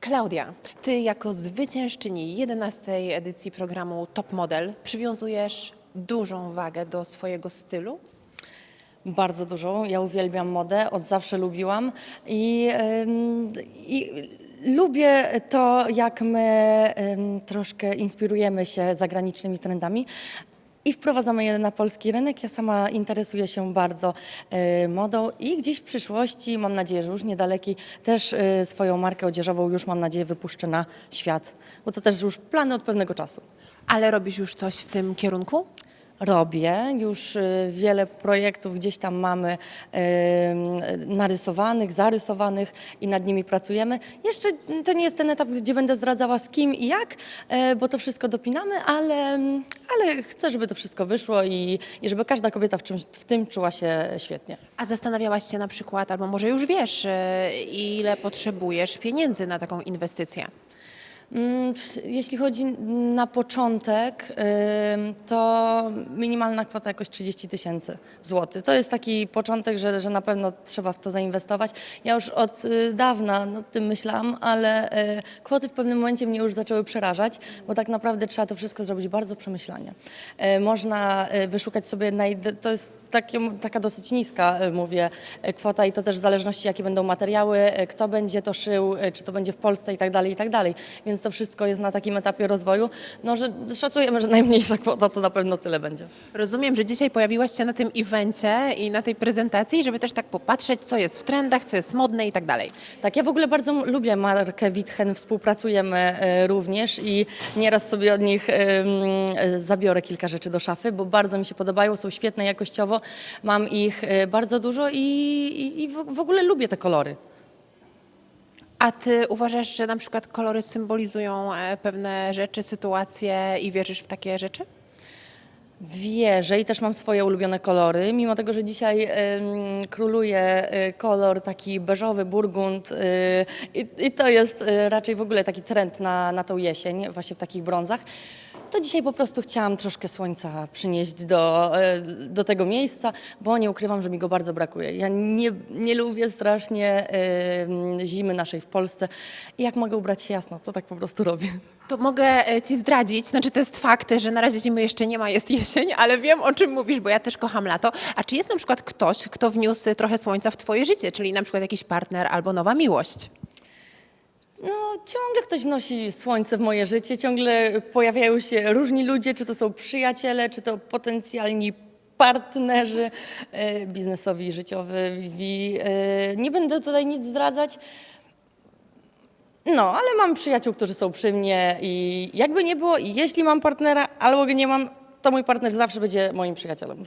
Klaudia, ty jako zwyciężczyni 11 edycji programu Top Model przywiązujesz dużą wagę do swojego stylu? Bardzo dużą. Ja uwielbiam modę, od zawsze lubiłam i, i lubię to, jak my troszkę inspirujemy się zagranicznymi trendami. I wprowadzamy je na polski rynek. Ja sama interesuję się bardzo e, modą i gdzieś w przyszłości, mam nadzieję, że już niedalekiej, też e, swoją markę odzieżową już mam nadzieję wypuszczę na świat, bo to też już plany od pewnego czasu. Ale robisz już coś w tym kierunku? Robię, już y, wiele projektów gdzieś tam mamy em, narysowanych, zarysowanych i nad nimi pracujemy. Jeszcze to nie jest ten etap, gdzie będę zdradzała z kim i jak, e, bo to wszystko dopinamy, ale, ale chcę, żeby to wszystko wyszło i, i żeby każda kobieta w, czymś, w tym czuła się świetnie. A zastanawiałaś się na przykład, albo może już wiesz, ile potrzebujesz pieniędzy na taką inwestycję? Mm, Jeśli chodzi na początek, to minimalna kwota jakoś 30 tysięcy złotych. To jest taki początek, że, że na pewno trzeba w to zainwestować. Ja już od y, dawna nad tym myślałam, ale y, kwoty w pewnym momencie mnie już zaczęły przerażać, bo tak naprawdę trzeba to wszystko zrobić bardzo przemyślanie. Y, Można wyszukać sobie, najde- to jest taka dosyć niska, mówię, kwota i to też w zależności jakie będą materiały, kto będzie to szył, czy to będzie w Polsce i tak dalej, i tak dalej. Więc to wszystko jest na takim etapie rozwoju, no, że szacujemy, że najmniejsza kwota to na pewno tyle będzie. Rozumiem, że dzisiaj pojawiłaś się na tym evencie i na tej prezentacji, żeby też tak popatrzeć, co jest w trendach, co jest modne i tak dalej. Tak, ja w ogóle bardzo lubię markę Witchen, współpracujemy e, również i nieraz sobie od nich e, zabiorę kilka rzeczy do szafy, bo bardzo mi się podobają, są świetne jakościowo, mam ich e, bardzo dużo i, i, i w ogóle lubię te kolory. A ty uważasz, że na przykład kolory symbolizują e, pewne rzeczy, sytuacje i wierzysz w takie rzeczy? Wierzę i też mam swoje ulubione kolory, mimo tego, że dzisiaj em, króluje e, kolor taki beżowy, burgund y, i, i to jest e, raczej w ogóle taki trend na, na tą jesień, właśnie w takich brązach. To dzisiaj po prostu chciałam troszkę słońca przynieść do, e, do tego miejsca, bo nie ukrywam, że mi go bardzo brakuje. Ja nie, nie lubię strasznie zimy naszej w Polsce i jak mogę ubrać się jasno, to tak po prostu robię. To mogę e, ci zdradzić, znaczy to jest fakt, że na razie zimy jeszcze nie ma, jest jesień, ale wiem o czym mówisz, bo ja też kocham lato. A czy jest na przykład ktoś, kto wniósł trochę słońca w twoje życie, czyli na przykład jakiś partner albo nowa miłość? No, ciągle ktoś wnosi słońce w moje życie, ciągle pojawiają się różni ludzie, czy to są przyjaciele, czy to potencjalni partnerzy e, biznesowi, życiowi. E, nie będę tutaj nic zdradzać. No, ale mam przyjaciół, którzy są przy mnie i jakby nie było, jeśli mam partnera albo nie mam, to mój partner zawsze będzie moim przyjacielem.